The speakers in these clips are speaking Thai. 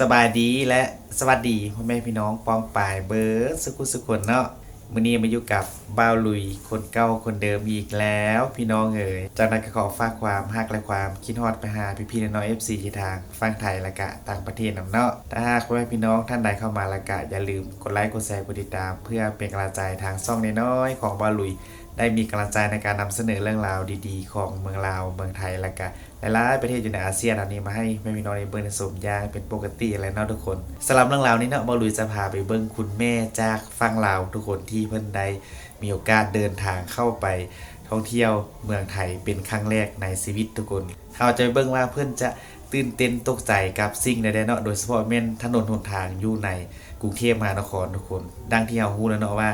สบายดีและสวัสดีพ่อแม่พี่น้องปองป่ายเบิร์ดสุขุสุขนเนาะมื้อนี้มาอยู่กับบ้าวลุยคนเก่าคนเดิมอีกแล้ว พี่น้องเอ๋ยจากนั้นก็ขอฝากความฮักและความคิดฮอดไปหาพี่ๆน้องๆ FC ที่ทางฟังไทยและกะต่างประเทศนำเนาะถ้าหากพ่อแม่พี่น้องท่านใดเข้ามาและกะอย่าลืมกดไลค์กดแชร์กดติดตาม เพื่อเป็นกำลังใจทางช่องน้อยๆของบ้าวลุยได้มีกำลังใจในการนำเสนอเรื่องราวดีๆ ของเมืองลาวเมืองไทยและก็ หลายๆประเทศอยู่ในอาเซียนอันนี้มาให้แม่พี่น้องในเบิ้งในสมยางเป็นปกติอะไรเนาะทุกคนสำหรับเรื่องราวนี้เนาะบอลุยจะพาไปเบิ้งคุณแม่จากฟังลาวทุกคนที่เพิ่นได้มีโอกาสเดินทางเข้าไปท่องเที่ยวเมืองไทยเป็นครั้งแรกในชีวิตทุกคนเราจะไปเบิ้งว่าเพื่อนจะตื่นเต้นตกใจกับสิ่งใดๆเนาะโดยเฉพาะแม่นถนนหนทางอยู่ในกรุงเทพมหานครทุกคน ดังที่เรารู้แล้วเนาะว่า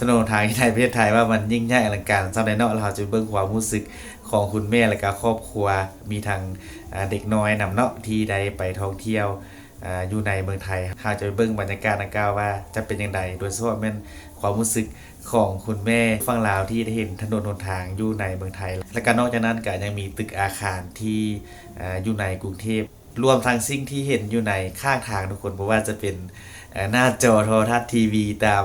ถนนทางที่ไทยประเทศไทยว่ามันยิ่งใหญ่อลังการสำหรับเนาะเราจะเบิ่งความรู้สึก ของคุณแม่และก็ครอบครัวมีทางเด็กน้อยนำเนาะที่ได้ไปท่องเที่ยวออยู่ในเมืองไทยเราจะไปเบิ่งบรรยากาศดังกล่าวว่าจะเป็นอย่างไรโดยเฉพาะแม่นความรู้สึกของคุณแม่ฝั่งลาวที่ได้เห็นถนนหนทางอยู่ในเมืองไทย และก็นอกจากนั้นก็ยังมีตึกอาคารที่ออยู่ในกรุงเทพรวมทั้งสิ่งที่เห็นอยู่ในข้างทางทุกคนเพราะว่าจะเป็นหน้าจอโทรทัศน์ทีวีตาม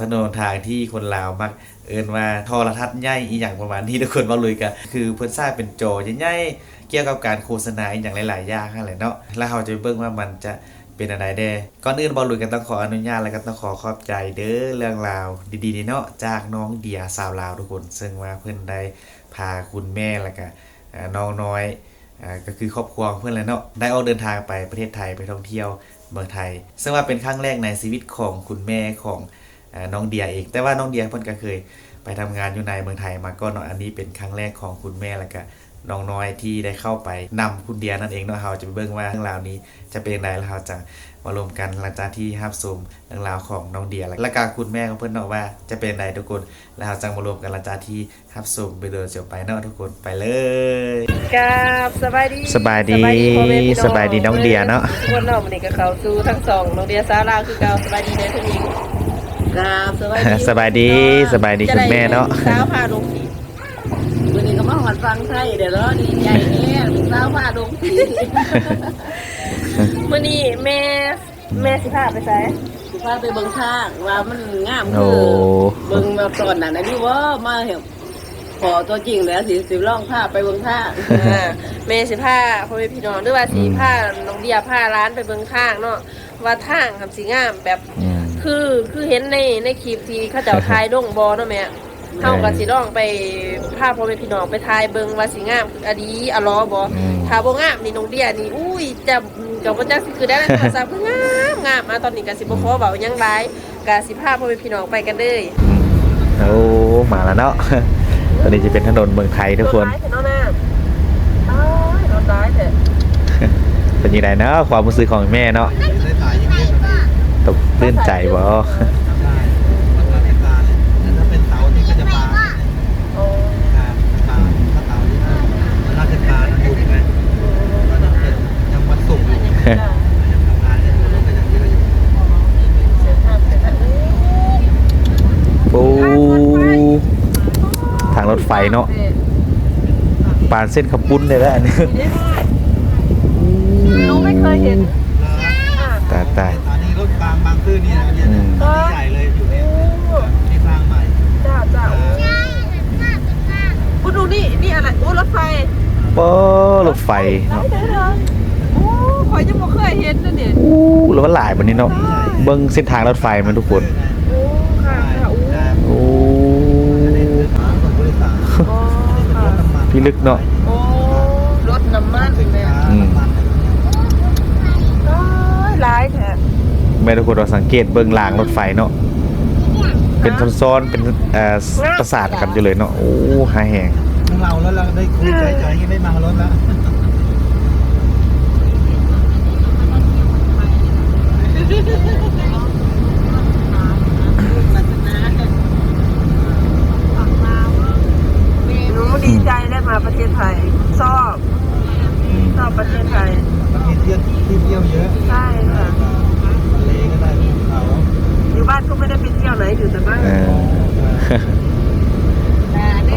ถนนทางที่คนลาวมักเอินว่าทรทัศน์ใหญ่อีหยังประมาณนี้ทุกคนว่าเลยกันคือเพิ่นสร้างเป็นจอใหญ่ๆเกี่ยวกับการโฆษณาอีหยังหลายๆอย่างนั่นแหละเนาะแล้วเราจะไปเบิ่งว่ามันจะเป็นอะไรแด้ก่อนอื่นบอลลุยกันต้องขออนุญาตแล้วก็ต้องขอขอบใจเด้อเรื่องราวดีๆเนาะจากน้องเดียสาวลาวทุกคน ซึ่งว่าเพิ่อนได้พาคุณแม่แล้วก็น้องน้อยก็คือครอบครัวเพื่อนแล้วเนาะได้ออกเดินทางไปประเทศไทยไปท่องเที่ยวเมืองไทย ซึ่งว่าเป็นครั้งแรกในชีวิตของคุณแม่ของ น้องเดียเองแต่ว่าน้องเดียเพิ่นก็เคยไปทำงานอยู่ในเมืองไทยมาก็เนาะอันนี้เป็นครั้งแรกของคุณแม่แล้วก็น้องน้อยที่ได้เข้าไปนำคุณเดียนั่นเองเนาะเราจะไปเบิ่งว่าเรื่องราวนี้จะเป็นยังไงแล้วเราจะมารวมกันหลังจากที่รับชมเรื่องราวของน้องเดียและการคุณแม่ของเพื่อนเนาะว่าจะเป็นยังไงทุกคนแล้วเราจะมารวมกันหลังจากที่รับชมไปเดินเจียวไปเนาะทุกคนไปเลยกับสบายดีสบายดีพ่อแม่พี่สบายดีน้องเดียเนาะวันนอกมันนี่ก็เขาสู่ทั้งสองน้องเดียสาลาวคือเก่าสบายดีเด้อทุกหญิ งกับสบายดีสบายดีสบายดีคุณแม่เนาะสาวพาลงผีวันนี้ก็มาหอดฟังไทยเดี๋ยวเราดีใจเนี่ยลูกสาวพาลงผีมื้อนี้แม่แม่สิพาไปไสสิพาไปเบิ่งทางว่ามันงามโอ้คือเบิ่งแบบตอนนั้นนะนี่ว่ามาเห็นพอตัวจริงแล้วสิสิลองพาไปเบิ่งทางอ่าแม่สิพาพ่อแม่พี่น้องหรือว่าสิพาน้องเดียพาร้านไปเบิ่งทางเนาะว่าทางทำสิงามแบบอืม คือคือเห็นในในคลิปที่เขาเจ้าทายลงบอเนาะแม่เฮาก็สิลองไปพาพ่อแม่พี่น้องไปทายเบิ่งว่าสิงามอดีอะลอบ่อืมถ้าบ่งามนี่น้องเดียนี่อุ้ยจะก็บ่จักสิคือได้ภาษาคืองามงามมาตอนนี้ก็สิบ่ขอเว้าหยังหลายก็สิพาพ่อแม่พี่น้องไปกันเลยโอ้มาแล้วเนาะตอนนี้จะเป็นถนนเมืองไทยทุกคนรถร้ายเถอะเนาะนะอ้ายรถร้ายเถอะเป็นยังไงเนาะความรู้สึกของแม่เนาะ ตกตื้นใจบ่มันราชการเลยถ้าเป็นเสาร์นี่ก็จะบานโอ้ครับเสาร์ถ้าเสาร์นี่มันราชการนะอยู่ไหมก็ต้องเป็นยังวันศุกร์อยู่ยังทำงานเนี่ยมันก็ยังเยอะอยู่เสียทางเสียทางปูทางรถไฟเนาะปานเส้นขบุ้นเลยแล้วอันนี้หนูไม่เคยเห็นอะตายตายสถานีรถบางบางซื่อนี่นะเนี่ยอืมสถานีใหญ่เลยอยู่เนี่ยที่สร้างใหม่จ้าจ้าโอ้ดูนี่นี่อะไรโอ้รถไฟโป้รถไฟเนาะเด้อโอ้คอยยังบ่เคยเห็นนะเนี่ยอู้แล้วมันหลายบันนี้เนาะเบิ่งเส้นทางรถไฟมันทุกคนโอ้ค่ะค่ะโอ้โอ้อันนี้คือฐานของบริษัทโอ้อันนี้เป็นค่ะรถน้ำมันพี่ลึกเนาะโอ้รถน้ำมันสินแม่ค้าอืม น้ำมัน น้อยหลายแท้ แม่ทุกคนเราสังเกตเบื้องหลังรถไฟเนาะเป็นซ้อนๆเป็นเอ่อประสาทกันอยู่เลยเนาะโอ้หาแหงทั้งเราแล้วเราได้คุยใจใจที่ไม่มารถแล้วหนูดีใจได้มาประเทศไทย ชอบ ชอบประเทศไทยมันมีเที่ยวที่เที่ยวเยอะ ใช่ค่ะทะ้านก็ไม่ได้ไปเที่ยวเลยอยู่แต่บ้าน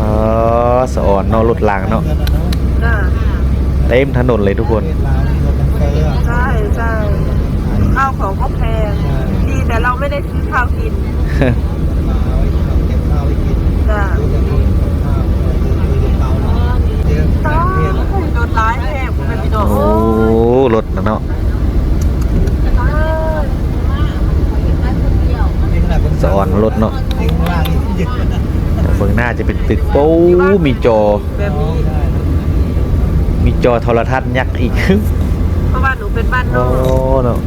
อ๋อสะอ่อนนอะรถลางเนาะเต็มถนนเลยทุกคนใช่ใช่ข้าวของก็แพงดีแต่เราไม่ได้ซื้อข้าวกินจ้ะต้องโดนร้ายแพ่คุณเป็นพี่โอ้รถเนาะ นี่ขนาดบนสอนรถเนาะข้างล่างนี่ยึดนะแต่เบื้องหน้าจะเป็นตึกโป้มีจอแบบนี้ได้มีจอโทรทัศน์ยักษ์อีกเพราะว่าหนูเป็นบ้านนโอ้อกเนาะ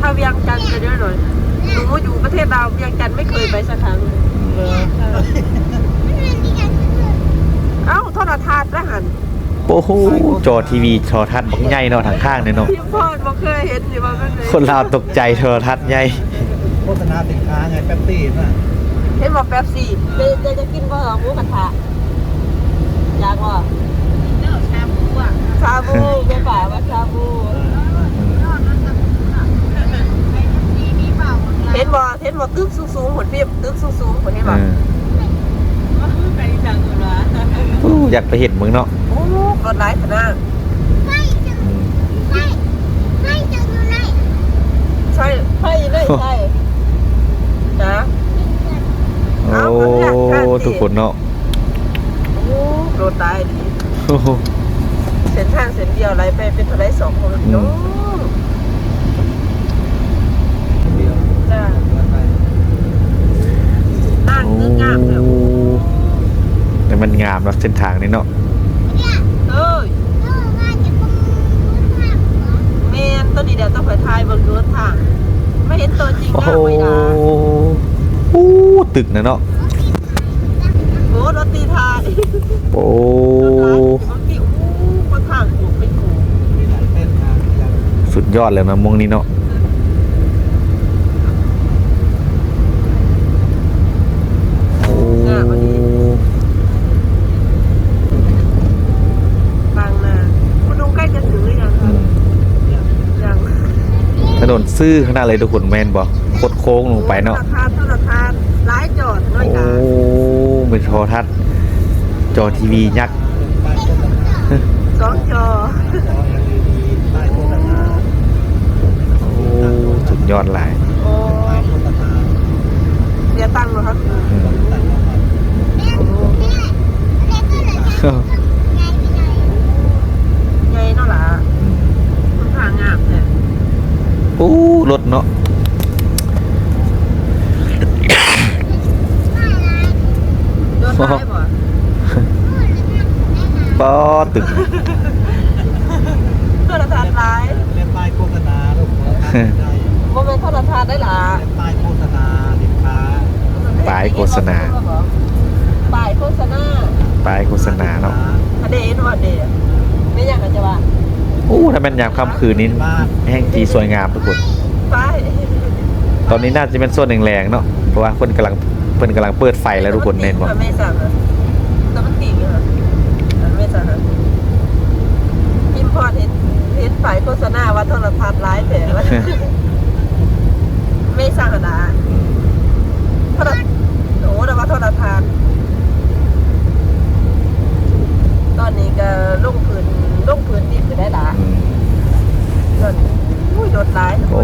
ถ้าเวียงจันทร์จะเยอะหน่อยหนูอยู่ประเทศลาวเวียงจันทร์ไม่เคยไปสักครั้งเลยเอ้าโทรทัศน์นะหันโอ้โหจอทีวีโทรทัศน์บักใหญ่เนาะทางข้างเนี่ยเนาะพี่พ่อบ่เคยเห็นอยู่ว่ามันเลยคนลาวตกใจโทรทัศน์ใหญ่ โฆษณาสินค้าไงแป๊บซี่น่ะเห็นบอกแป๊บซี่เดี๋ยวเดี๋ยวจะกินบ่เหรอหมูกระทะอยากบ่ชาบูไปป่าว่าชาบูเห็นบ่เห็นบ่ตึกสูงๆเหมือนพี่ตึกสูงๆเหมือนเห็นเอบ่อโอ้อยากไปเห็นเมืองเนาะโอ้รถหลายขนาดอืมใช่ใช่เลยใช่ จ้ะโอ้เอาคนอยากทานสิ ทุกคนเนาะโอ้รถหลายดีโอ้โห เส้นทางเส้นเดียวไรไปเป็นเท่าไรสองคนอืมโอ้เดียวจ้ะเดินไปนั่งคืองามเลยโอ้แต่มันงามเนาะเส้นทางนี้เนาะ เอ้ยแมนตัวนี้เดี๋ยวต้องไปทายเบนรถทาง ไม่เห็นตัวจริง โอ้ นะ โห ไม่ได้ โอ้ ตึกนะเนาะโอ้รถตีทายโอ้บางทีโอ้คนทางถูกไม่ถูกมีหลายเส้นทางอย่างสุดยอดเลยนะมงนี้เนาะโอ้บางนาคุณลุงใกล้จะถึงหรือยังอืคะมยังถนนซื่อขนาดเลยทุกคนแม่นบ่โคดโค้งลงไปเนาะ อดน้อยโอ้กาเป็นโทรทัศน์ จอทีวียักษ์ป้ายโฆษณาสองจอจอ LED ป้ายโฆษณาโอ้สุดยอดหลายโอ้ป้ายโฆษณาเดี๋ยวตั้งเหรอครับอืมแต่งเข้ามาไงเนาะล่ะคุณทางงามเนี่ยโอ้รถเนาะ รถร้ายบ่ ป้อตึกโทรทัศน์ร้ายเล่นป้ายโฆษณาลูกโฆษณาได้โมเมนต์โทรทัศน์ได้หล่ะเล่นป้ายโฆษณาสินค้าป้ายโฆษณาป้ายโฆษณาป้ายโฆษณาเนาะอเดนว่าเดย์ไม่อยากจะว่าโอ้ถ้าเป็นยามค่ำคืนนี้แห้งจีสวยงามทุกคนป้ายตอนนี้น่าจะเป็นส่วนแรงๆเนาะเพราะว่าเพิ่นกำลังเพิ่นกำลังเปิดไฟแล้วทุกคนเน้นบ่ไม่สั่งอะแต่มันติ่งอะไม่สั่งอะพิมพอดเห็นเห็นป้ายโฆษณาว่าโทรทัศน์ร้ายแต่ว่าไม่สั่งอะนะโทรโอ้แต่ว่าโทรทัศน์ตอนนี้ก็ลงพื้นลงพื้นดินก็ได้ละอืมตอนนี้อุ้ยโดดร้ายโอ้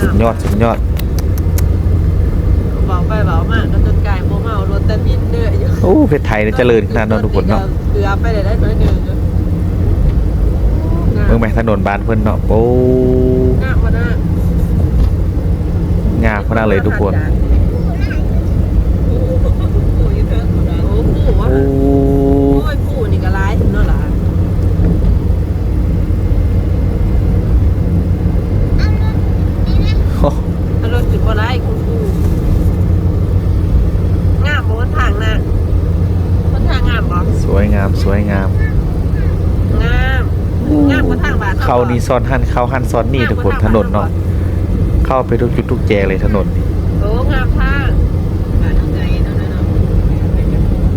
สุดยอดสุดยอดเบาไปเบา มากก็จนกลายโมเมารถแต่บินเด้ออยู่โอ้เพชรไทยนี่เจริญขนาดนั้นทุกคนเนาะเกือบไปได้ได้น้อยหนึ่งเมืองแม่ถนนบ้านเพิ่นเนาะโอ้งามกว่านะงามขนาดเลยทุกคน โอ้ปู่อยู่เทิงพุ่นน่ะโอ้ปู่วะโอ้โอ้ยปู่นี่ก็ร้ายถึงเนาะล่ะถ้ารถจุดบ่ร้ายคุณปู่งามบ่บนทางน่ะบนทางงามบ่ สวยงามสวยงาม งามงามบนทางบ้านเข้านี่ซ้อนหันเข้าหันซ้อนนี่ทุกคนถนนเนาะเข้าไปทุกจุดทุกแจเลยถนนนี่โอ้งามทางบ้านไงเนาะเนาะ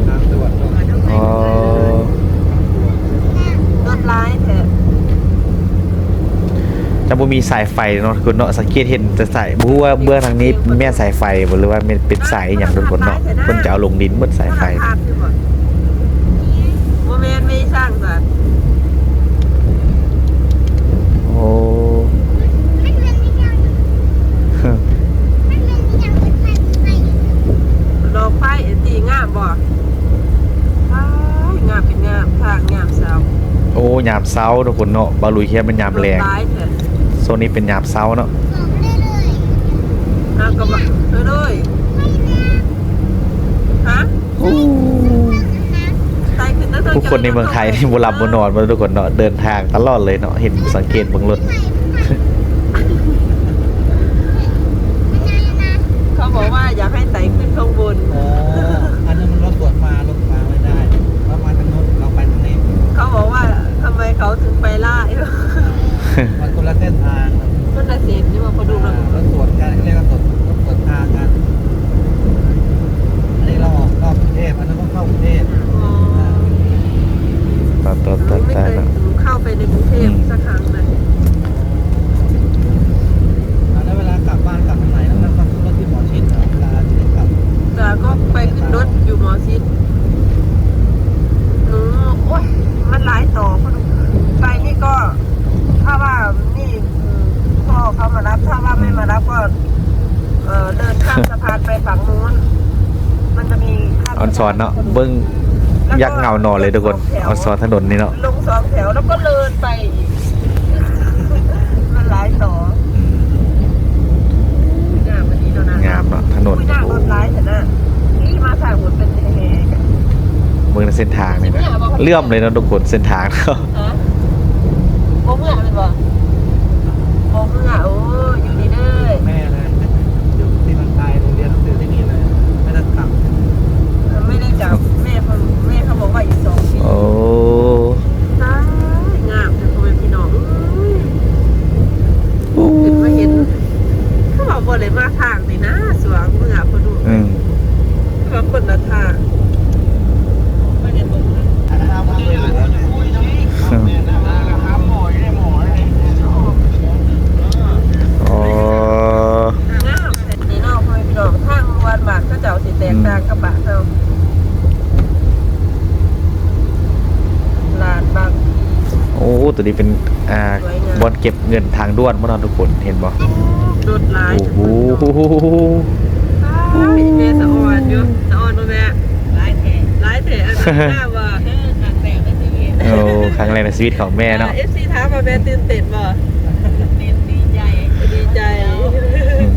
ทางด่วนเนาะอ๋อรถร้ายแท้จะบ่มีสายไฟเนาะทุกคนเนาะสังเกตเห็นแต่สายบ่รู้ว่าเบื้องทางนี้แม่นสายไฟบ่หรือว่ามันเป็นสายอหย่างทุกคนเนาะเพิ่นจะเอาลงดินเบิดสายไฟางสัโอ้ดอกไฟเอตีงามบ่งามเป็นงามทางามเสาโอ้หยามเสาทุกคนเนาะบาลุยเคียเป็นหยามแรงโซนนี้เป็นหยามเสาเนาะเอากระบเฮ้ย ผู้คนในเมืองไทยนี่บ่หลับบ่นอนบ่ทุกคนเนาะเดินทางตลอดเลยเนาะเห็นสังเกตบางรถ เขาบอกว่าอยากให้ไตขึ้นข้างบน อ๋ออันนั้นมันรถสวนมารถมาไม่ได้เรามาทางโน้นเราไปทางนี้ เขาบอกว่าทำไมเขาถึงไปล่า มันคนละเส้นทาง ต้นนาเสียนี่มาพอดูนะ รถสวนกันเรียกว่าสวนรถสวนทางกัน อันนี้เราออกนอกกรุงเทพอันนั้นก็เข้ากรุงเทพ อ๋อ ต่อต่อต่อ ไม่ ต่อ เคย เนาะ เข้าไปในกรุงเทพสักครั้งเลย แล้วเวลากลับบ้านกลับทางไหนแล้วนั่งรถรถที่หมอชิดเหรอเวลาที่กลับ แต่ก็ไปขึ้นรถอยู่หมอชิดหนูโอ๊ยมันหลายต่อพอดูไปนี่ก็ ถ้าว่านี่อืมพ่อเขามารับ ถ้าว่าไม่มารับก็ เออเดินข้ามสะพานไปฝั่งนู้น มันจะมีข้าม ออน ซอนเนาะเบิ่งยักษ์เงานอนเลยทุกคนออนซอนถนนนี่เนาะลงสองแถวแล้วก็เดินไปอีกมันหลายต่องามอันนี้เนาะนะงามเนาะถนนอุ้ยหน้ารถร้ายแต่น่ะนี่มาทางหมดเป็นแห่ๆเบิ่งในเส้นทางนี่นะเลื่อมเลยเนาะทุกคนเส้นทางเนาะฮะโมเมื่อเป็นบ่โมเมื่อโอ้อยู่นี่เด้อ แม่เลยอยู่ที่เมืองไทยโรงเรียนหนังสือที่นี่เลยไม่ได้กลับ ไม่ได้จับแม่เขาแม่เขาบอกว่าอีกสองปี โอ้ ตายงามแต่พ่อแม่พี่น้องเอ้ยขึ้นมาเห็นเขาบอกบ่เลยมาทางนี่นะสวงเมื่อพอดู อืม เขาคนละทางไม่ได้ตรงนะ อ๋อ งามแต่นี่เนาะพ่อแม่พี่น้องทางวันบากเขาเจ้าสิแตกต่างกับบะเฮาลานบางที โอ้ตัว นี้เป็นอ่าสวยงามบอลเก็บเงินทางด่วนบ่เนาะทุกคนเห็นบ่รถหลายโอ้โหอ้าวมีแม่สะออนอยู่สะออนบ่แม่หลายแท้หลายแท้อันนั้นหน้าว่าเออหนักแตกในชีวิตโอ้ครั้งแรกในชีวิตของแม่เนาะเอฟซีถามว่าแม่ตื่นเต้นบ่ตื่นดีใจดีใจ อืม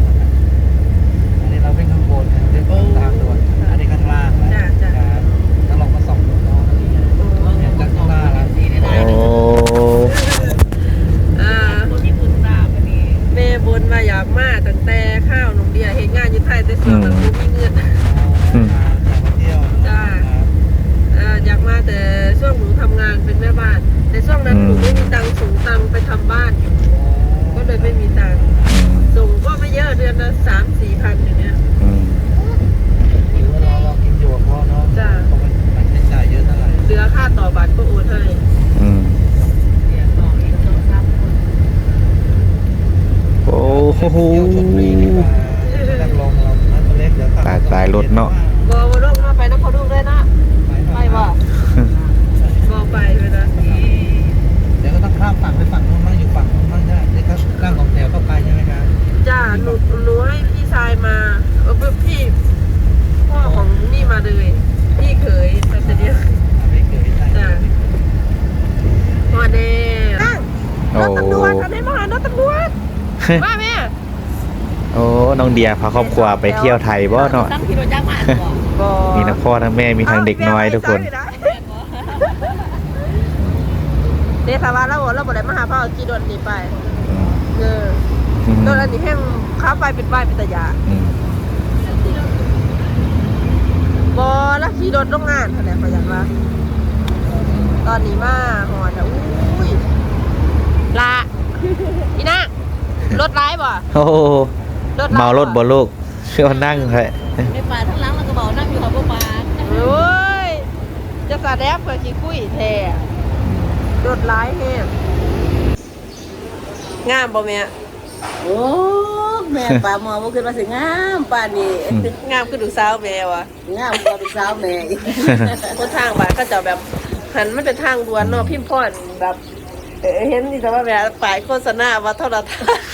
อันนี้เราเป็นข้างบนนะเรียกว่าตามด่วนอันนี้ข้างล่างนะ จ้ะจ้ะ แล้วลองมาส่องดูน้องนี่เห็นจากข้างล่างแล้ว โอ้ อ่าแม่บนมาอยากมาตั้งแต่ข้าวหนุ่มเดียเฮ็ดงานอยู่ไทยแต่ส่วนมันบ่มีเงิน อืม มาเที่ยว จ้า อ่าอยากมาแต่ช่ว งหนูทำงานเป็นแม่บ้านแต่ช่วงนั้นหนูไม่มีตังค์ส่งตังค์ไปทำบ้าน ก็เลยไม่มีตังค์ส่งก็ไม่เยอะเดือนละสามสี่พันอย่างเงี้ย อืมหรือว่าเราลองกินอยู่กับพ่อเนาะจ้ะคงไม่ใช้จ่ายเยอะเท่าไหร่เหลือค่าต่อบัตรก็โอนให้อืมโอ้โห เที่ยวชลบุรีดีกว่านั่งลงเรานั่งตัวเล็กเดี๋ยวกลับตายตายรถเนาะ บอว่าลงมาไปนะเขาดูด้วยนะไปบ่บอไปเลยนะ เดี๋ยวก็ต้องข้ามฝั่งไปฝั่งนู้นบ้างอยู่ฝั่งนู้นบ้างได้เดี๋ยวก็นั่งสองแถวเข้าไปใช่ไหมครับ จ้าหนูหนูให้พี่ชายมาเออพี่พ่อของนี่มาเลยพี่เขยแต่เดียว ไม่เคยได้ จ้าพอแน่ โอ้ รถตำรวจอันนี้มาหารถตำรวจ มาแม่โอ้น้องเดียพาครอบครัวไปเที่ยวไทยบ่เนาะตั้งกิโลจักมาบ่มีทั้งพ่อทั้งแม่มีทั้งเด็กน้อยทุกคนเดทาวาแล้วเราบ่ได้มาหาพ่อกี่โดนนี่ไปอืมเอออืมโดนอันนี้แห้งค้าไปเป็นใบเป็นตะยาอืมบอแล้วขี่รถโรงงานเท่าไหร่ขออยากว่าตอนนี้มาหอนอะอุ้ยลาอีน่า รถร้ายบ่โอ้โหรถเมารถบ่ลูกเชื่อนั่งเถอะไม่ปลาทั้งหล้างแล้วก็บอกนั่งอยู่กับพวกปลาโอ้ยจะสาแดบเพื่อขี้คุยแท้รถร้ายแห้งงามบ่แม่โอ้แม่ปลาหมอบ่ขึ้นมาสิงามป่านนี้งามคือดูสาวแม่วะงามกว่าเป็นสาวแม่อีกคนทางบ้านเขาจะแบบหันมันเป็นทางด่วนเนาะพิมพ์พ่อนแบบ เอ่อเห็นนี่แต่ว่าแบบฝ่ายโฆษณาว่าโทรทัศน์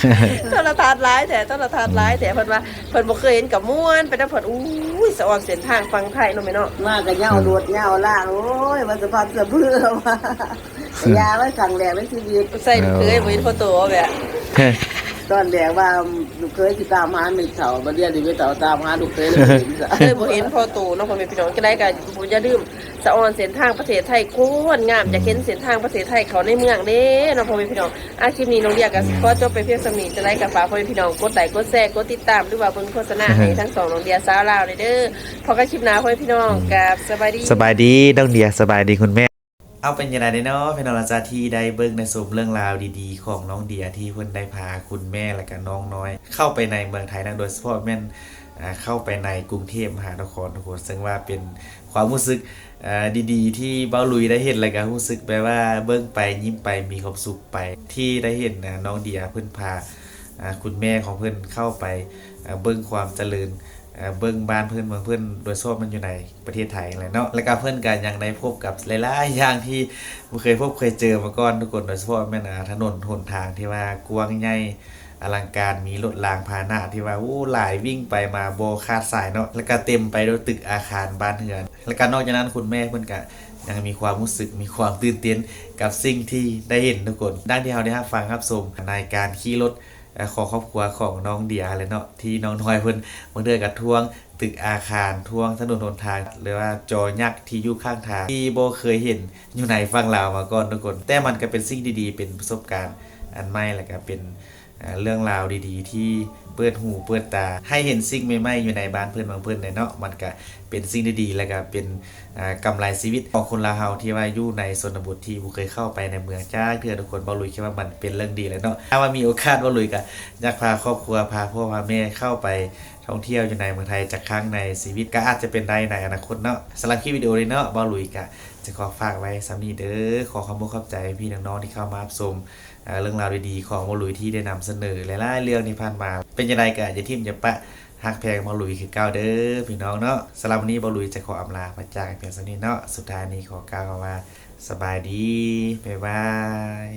โทรทัศน์ร้ายแต่โทรทัศน์ร้ายแต่เพิ่นว่าเพิ่นบ่เคยเห็นกับม่วนไปแต่เพิ่นอู้ยยสะออนเส้นทางฟังไทยเนาะแม่เนาะมากกับเหย้ารวดเหย้าล่างโอ้ยมันจะพัดสะเพื่อมาแต่ยาไว้ขังแหลกในชีวิตใส่ลูกเคยบ่เห็นพอโตแบบ ตอนแรกว่าลูกเคยสิตามหาไม่เฒ่าบัดเดี๋ยวนี้ไม่เฒ่าตามหาลูกเคยเลยบ่เห็นซะเคยบ่เห็นพอโตเนาะพ่อแม่พี่น้องก็ได้ก็บ่อย่าลืมสะออนเส้นทางประเทศไทยโคตรงามอยากเห็นเส้นทางประเทศไทยเขาในเมืองเด้เนาะพ่อแม่พี่น้องอาคลิปนี้น้องเดียก็ขอจบไปเพียงสำนี้จะได้กับฝากพ่อแม่พี่น้องกดไลค์กดแชร์กดติดตามหรือว่าเบิ่งโฆษณาให้ทั้งสองน้องเดียสาวลาวเลยเด้อพอกันคลิปหน้าพ่อแม่พี่น้องกับสบายดีสบายดีน้องเดียสบายดีคุณแม่ เอาเป็นยังไงเนาะพี่น้องราชาที่ได้เบิ่งในสมเรื่องราวดีๆ ของน้องเดียที่เพิ่นได้พาคุณแม่และก็น้องน้อย เข้าไปในเมืองไทยนะโดยเฉพาะแม่นเข้าไปในกรุงเทพมหานครทุกคนซึ่งว่าเป็นความรู้สึกดีๆ ที่เบ้าลุยได้เห็นแล้วก็รู้สึกแบบว่าเบิ่งไปยิ้มไปมีความสุขไป ที่ได้เห็นน้องเดียเพิ่นพาคุณแม่ของเพิ่นเข้าไปเบิ่งความเจริญ เอ่อเบิ่งบ้านเพื่อนเมืองเพื่อนโดยทั่มันอยู่ในประเทศไทยแหละเนาะแล้วก็เพื่อนกันยังได้พบกับหลายๆอย่างที่เคยพบเคยเจอมาก่อนทุกคนโดยเฉพาะแม่นาถนนหนทางที่ว่ากว้างใหญ่อลังการมีรถรางพาหนะที่ว่าอู้หลายวิ่งไปมาโบคาดสายเนาะแล้วก็เต็มไปด้วยตึกอาคารบ้านเรือน แล้วก็นอกจากนั้นคุณแม่เพิ่อนก็ยังมีความรู้สึกมีความตื่นเต้นกับสิ่งที่ได้เห็นทุกคนดังที่เราได้ฟังครับชมในการขี่รถ ของครอบครัวของน้องเดียเลยเนาะที่น้องน้อยเพิ่นบางเดือกับทวง ตึกอาคารทวงถนนหนทาง หรือว่าจอยักษ์ที่อยู่ข้างทางที่โบเคยเห็นอยู่ในฝั่งลาวมาก่อนทุกคน แต่มันก็เป็นสิ่งดีๆ เป็นประสบการณ์อันใหม่แล้วก็เป็น เรื่องราวดีๆ ที่เปิดหูเปิดตา ให้เห็นสิ่งใหม่ๆอยู่ในบ้านเพื่อนบางเพื่อนเนาะมันก็เป็นสิ่งดีๆแล้วก็เป็นอ่ากำไรชีวิตของคนลาวเฮาที่ว่าอยู่ในชนบทที่บ่เคยเข้าไปในเมืองจ้าเทื่อทุกคนบ่ลุยคิดว่ามันเป็นเรื่องดีเลยเนาะถ้าว่ามีโอกาสบ่ลุยก็อยากพาครอบครัวพาพ่อพาแม่เข้าไปท่องเที่ยวอยู่ในเมืองไทยจากครั้งในชีวิตก็อาจจะเป็นได้ในอนาคตเนาะสำหรับคลิปวิดีโอนี้เนาะบ่ลุยก็จะขอฝากไว้สำนีเด้อขอความมุขขอบใจพี่น้องๆที่เข้ามารับชม เรื่องราวดีๆของมาลุยที่ได้นำเสนอหลายๆเรื่องที่ผ่านมา เป็นยังไงกันอย่าทิมอย่าปะฮักแพงมาลุยคือเก้าเด้อพี่น้องเนาะสำหรับวันนี้มาลุยจะขออำลาพระจากเพียงสักนิดเนาะสุดท้ายนี้ขอกล่าวว่าสบายดีบ๊ายบาย